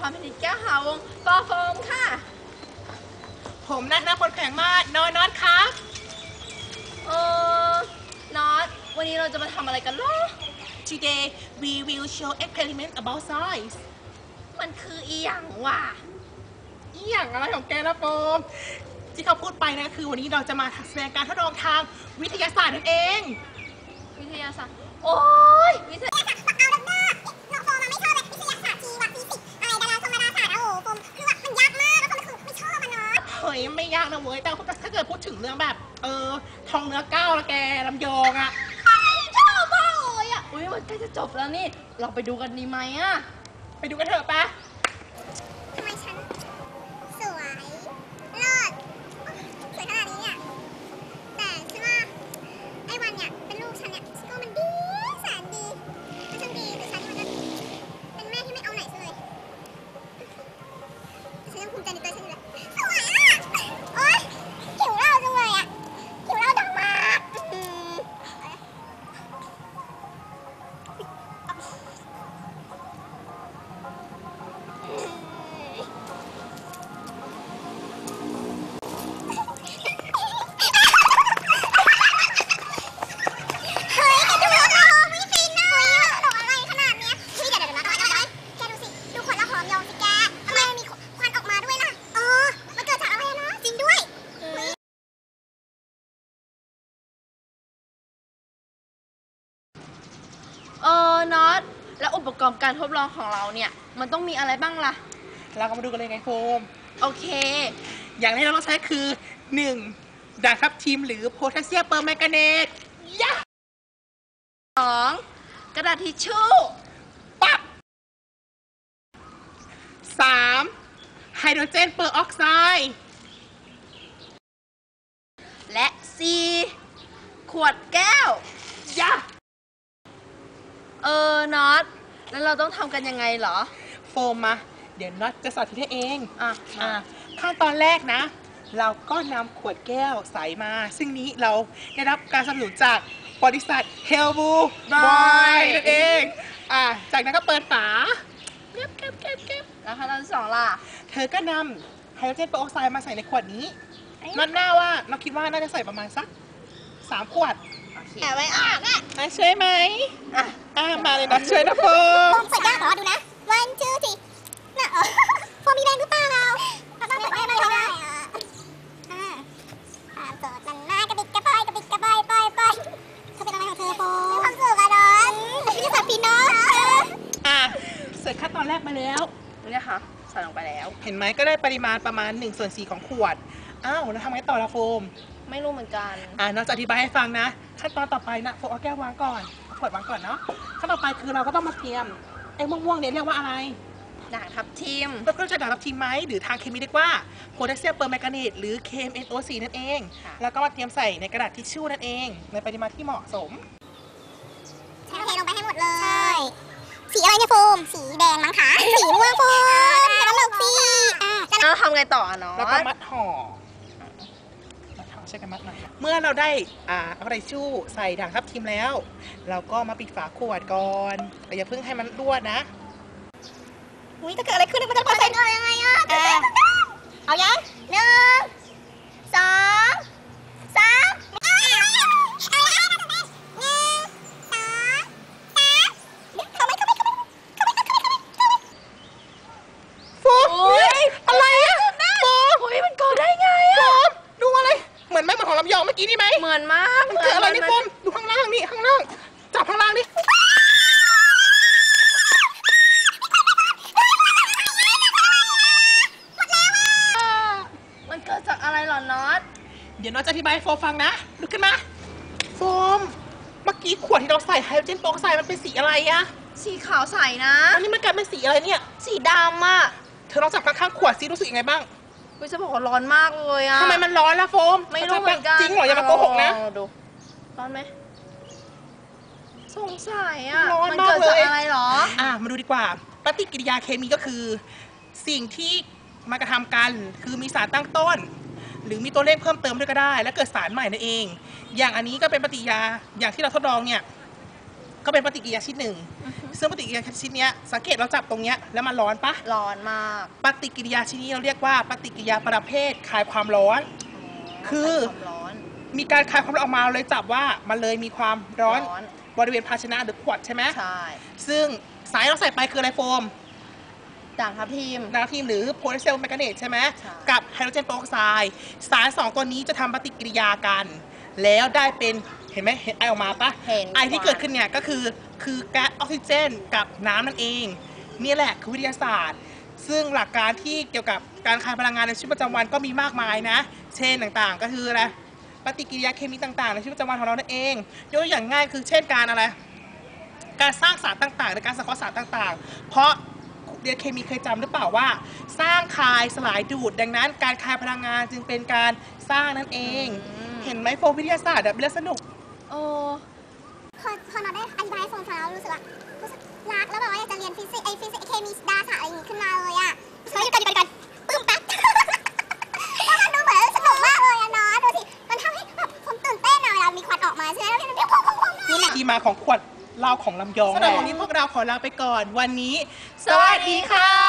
ความผลิตแก้วหาวงปอโฟมค่ะ ผมนัทนาพลแข็งมากนอนนอนครับ เออน็อตวันนี้เราจะมาทำอะไรกันล่ะ Today we will show experiment about science มันคืออีหยังวะอหย่างอะไรของแกนะโฟมที่เขาพูดไปนะคือวันนี้เราจะมาแสดงการทดลองทางวิทยาศาสตร์นั่นเอง วิทยาศาสตร์ โอ้ยวิทยา เนาะเฮ้ยไม่ยากนะเว้ย แต่ถ้าเกิดพูดถึงเรื่องแบบ เออ ทองเนื้อก้าวละแกลำยองอะชอบมากเลยอะอุ้ยมันใกล้จะจบแล้วนี่ เราไปดูกันดีไหมอะไปดูกันเถอะปะ แล้วอุปกรณ์การทดลองของเราเนี่ย มันต้องมีอะไรบ้างล่ะ เราก็มาดูกันเลยไงโฟม โอเค อย่างแรกเราต้องใช้คือ 1. ด่างทับทิมหรือโพแทสเซียมเปอร์แมงกาเนตยะสองกระดาษทิชชู่ปั๊บ 3. ไฮโดรเจนเปอร์ออกไซด์และสี่ขวดแก้วยะ เออน็อตแล้วเราต้องทำกันยังไงเหรอ โฟมมา เดี๋ยวน็อตจะสาธิตให้เองอะอะขั้นตอนแรกนะ เราก็นำขวดแก้วใสมา ซึ่งนี้เราได้รับการสนับสนุนจากบริษัทเฮลบูบอยนั่นเองอะจากนั้นก็เปิดฝาเก็บเก็บเก็บเก็บแล้วขั้นตอนที่สองล่ะ เธอก็นำไฮโดรเจนเปอร์ออกไซด์มาใส่ในขวดนี้ นัดหน้าว่าเราคิดว่าน่าจะใส่ประมาณสักสามขวด แอบไว้อ่านอะอะช่วยไหมอะอะมาเลยนะช่วยนะโฟมโฟมเปิดยากเหรอดูนะ one two three น่ะเออโฟมมีแรงหรือเปล่าเราเราต้องเปิดได้ไหมได้อะอ่าอ่าเปิดมันมากกระบิดกระปอยกระบิดกระปอยปอยปอยเธอเป็นอะไรของเธอโฟมมีความสุขอะน้องวิทยาศาสตร์ปีนเนาะอะเสร็จขั้นตอนแรกมาแล้วนี่ค่ะใส่ลงไปแล้ว เห็นไหมก็ได้ปริมาณประมาณ1ส่วน4ของขวด อ้าว แล้วทำไงต่อละโฟม ไม่รู้เหมือนกัน อ่านอกจากอธิบายให้ฟังนะ ขั้นตอนต่อไปนะโฟมเอาแก้ววางก่อนเอาขวดวางก่อนเนาะขั้นต่อไปคือเราก็ต้องมาเตรียมไอ้ม่วงๆเนี่ยเรียกว่าอะไรด่างทับทิมเราก็จะด่างทับทิมไหมหรือทางเคมีเรียกว่าโพแทสเซียมเปอร์แมงกาเนตหรือ KMNO4 นั่นเองค่ะแล้วก็มาเตรียมใส่ในกระดาษทิชชู่นั่นเอง ในปริมาณที่เหมาะสมเทลงไปให้หมดเลยใช่สีอะไรเนี่ยโฟม สีแดงมั้งคะ สีม่วงโฟมตลกสิอ่าแล้วทำไงต่ออะเนาะแล้วก็มัดห่อ มัดห่อใช่กันมัดหน่อย เมื่อเราได้อ่าเอาไรชู่ใส่ด่างทับทิมแล้ว เราก็มาปิดฝาขวดก่อนแต่อย่าเพิ่งให้มันรั่วนะอุ้ยจะเกิดอะไรขึ้นมันจะเปอร์เซ็นต์อะไรยังไงอะเอายังหนึ่งสองสามเอาเลยเอาเลยหนึ่งสองสามเข้าไหมเข้าไหมเข้าไหมเข้าไหมเข้าไหมเข้าไหมเข้าไหม โฟมอะไรอะโฟม เฮ้ยมันเกิดได้ไง โฟ อะ มดูอะไร เหมือนไหมเหมือนของลำยองเมื่อกี้นี่ไห มเหมือนมากมันเกิดอะไรนี่โฟมดูข้างล่างนี่ข้างล่างจับข้างล่างนี่มันเกิดจากอะไรเหรอน็อตเดี๋ยวน้องจะอธิบายให้โฟมฟังนะลุกขึ้นมาโฟมเมื่อกี้ขวดที่เราใส่ไฮโดรเจนโปรออกไซด์มันเป็นสีอะไรอะสีขาวใสนะอันนี้มันกลายเป็นสีอะไรเนี่ย สีดำอะเธอลองจับข้างๆขวดซิรู้สึกยังไงบ้าง กูจะบอกว่าร้อนมากเลยอะทำไมมันร้อนล่ะโฟมไม่รู้เหมือนกันจริงเหรออย่ามาโกหกนะ ลองดูร้อนไหมสงสัยอะร้อนมัมากเกิดจากเลยอะไรเหรอ อะมาดูดีกว่าปฏิกิริยาเคมีก็คือ สิ่งที่มากระทำกัน คือมีสารตั้งต้น หรือมีตัวเลขเพิ่มเติมด้วยก็ได้ แล้วเกิดสารใหม่นั่นเอง อย่างอันนี้ก็เป็นปฏิกิริยาอย่างที่เราทดลองเนี่ย ก็เป็นปฏิกิริยาชนิดหนึ่ง ซึ่งปฏิกิริยาชนิดเนี้ยสังเกตเราจับตรงเนี้ยแล้วมันร้อนปะร้อนมาก ปฏิกิริยาชนิดนี้เราเรียกว่าปฏิกิริยาประเภทคลายความร้อน คือความร้อน มีการคลายความร้อนออกมาเราเลยจับว่ามันเลยมีความร้อนร้อนบริเวณภาชนะหรือขวดใช่ไหมใช่ ซึ่งสายเราใส่ไปคืออะไรโฟมด่างทับทิมนาทีมหรือโพลีเซลแมกเนตใช่ไหมใช่กับไฮโดรเจนเปอร์ออกไซด์สารสองตัวนี้จะทำปฏิกิริยากัน แล้วได้เป็น เห็นไหมเห็นไอออกมาปะเห็นไอที่เกิดขึ้นเนี่ยก็คือคือแก๊สออกซิเจนกับน้ำนั่นเอง นี่แหละคือวิทยาศาสตร์ ซึ่งหลักการที่เกี่ยวกับการคายพลังงานในชีวิตประจำวันก็มีมากมายนะ เช่นต่างๆ ก็คืออะไรปฏิกิริยาเคมีต่างๆ ในชีวิตประจำวันของเรานั่นเองยกตัวอย่างง่ายคือเช่นการอะไร การสร้างสารต่างๆหรือการสังเคราะห์สารต่าง ๆ เพราะเรียนเคมีเคยจำหรือเปล่าว่า สร้างคายสลายดูด ดังนั้น การคายพลังงานจึงเป็นการสร้างนั่นเองอืมเห็นไหมโฟมวิทยาศาสตร์แบบเรื่องสนุก โอ้พอพอเราได้อธิบายให้ฟังฟังแล้วรู้สึกว่ารู้สึกรักแล้วแบบว่าอยากจะเรียนฟิสิกส์ไอฟิสิกส์เคมีดาศาสตร์อะไรอย่างงี้ขึ้นมาเลยอะเฮ้ยหยุดก่อนหยุดก่อนหยุดก่อนปึ้มแป๊บ แล้วมันดูเหมือนสนุกมากเลยอะเนาะดูสิมันทำให้แบบผมตื่นเต้นอะเวลามีควันออกมาใช่ไหมแล้วมันเพี้ยวพุ่งพุ่งพุ่งนี่แหละที่มาของขวดเหล้าของลำยองสำหรับวันนี้พวกเราขอลาไปก่อนวันนี้ สวัสดีค่ะ